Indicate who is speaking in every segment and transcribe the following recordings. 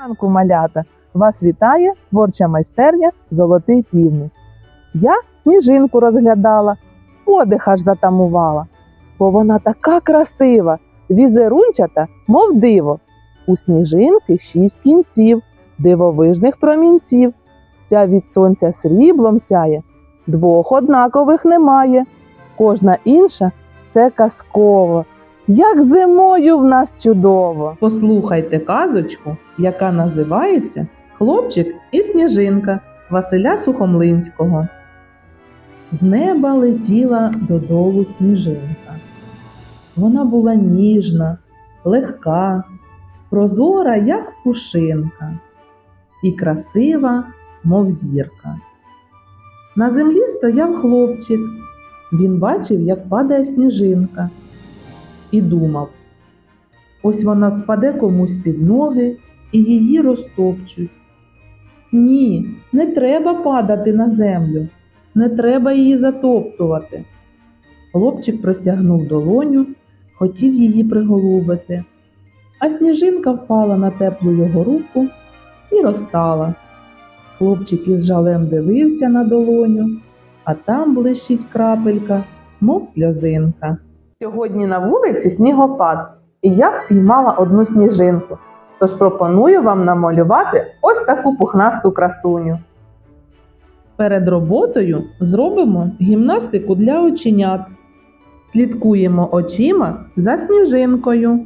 Speaker 1: ранку, малята! Вас вітає творча майстерня Золотий півник. Я сніжинку розглядала, подих аж затамувала, бо вона така красива, візерунчата, мов диво. У сніжинки шість кінців, дивовижних промінців. Вся від сонця сріблом сяє, двох однакових немає. Кожна інша це казково, як зимою в нас чудово. Послухайте казочку, яка називається Хлопчик і сніжинка Василя Сухомлинського. З неба летіла додолу сніжинка. Вона була ніжна, легка, прозора, як пушинка, і красива, мов зірка. На землі стояв хлопчик. Він бачив, як падає сніжинка, і думав: ось вона впаде комусь під ноги і її розтопчуть. Ні, не треба падати на землю, не треба її затоптувати. Хлопчик простягнув долоню, хотів її приголубити, а сніжинка впала на теплу його руку і розтала. Хлопчик із жалем дивився на долоню, а там блищить крапелька, мов сльозинка. Сьогодні на вулиці снігопад, і я впіймала одну сніжинку. Тож пропоную вам намалювати ось таку пухнасту красуню. Перед роботою зробимо гімнастику для оченят. Слідкуємо очима за сніжинкою.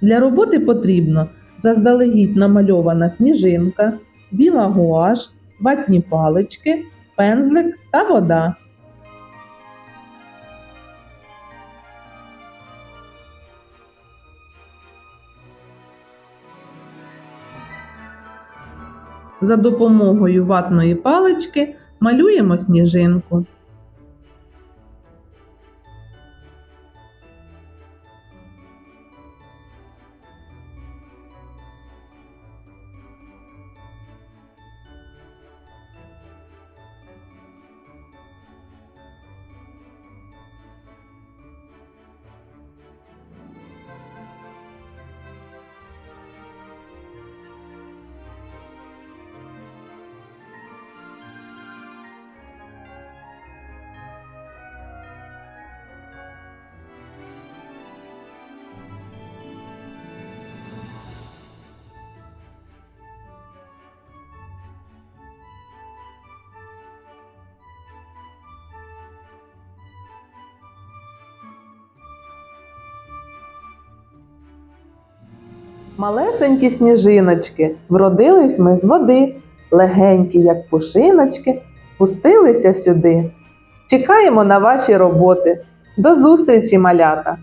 Speaker 1: Для роботи потрібно заздалегідь намальована сніжинка, біла гуаш, ватні палички, пензлик та вода. За допомогою ватної палички малюємо сніжинку. Малесенькі сніжиночки, вродились ми з води, легенькі, як пушиночки, спустилися сюди. Чекаємо на ваші роботи. До зустрічі, малята!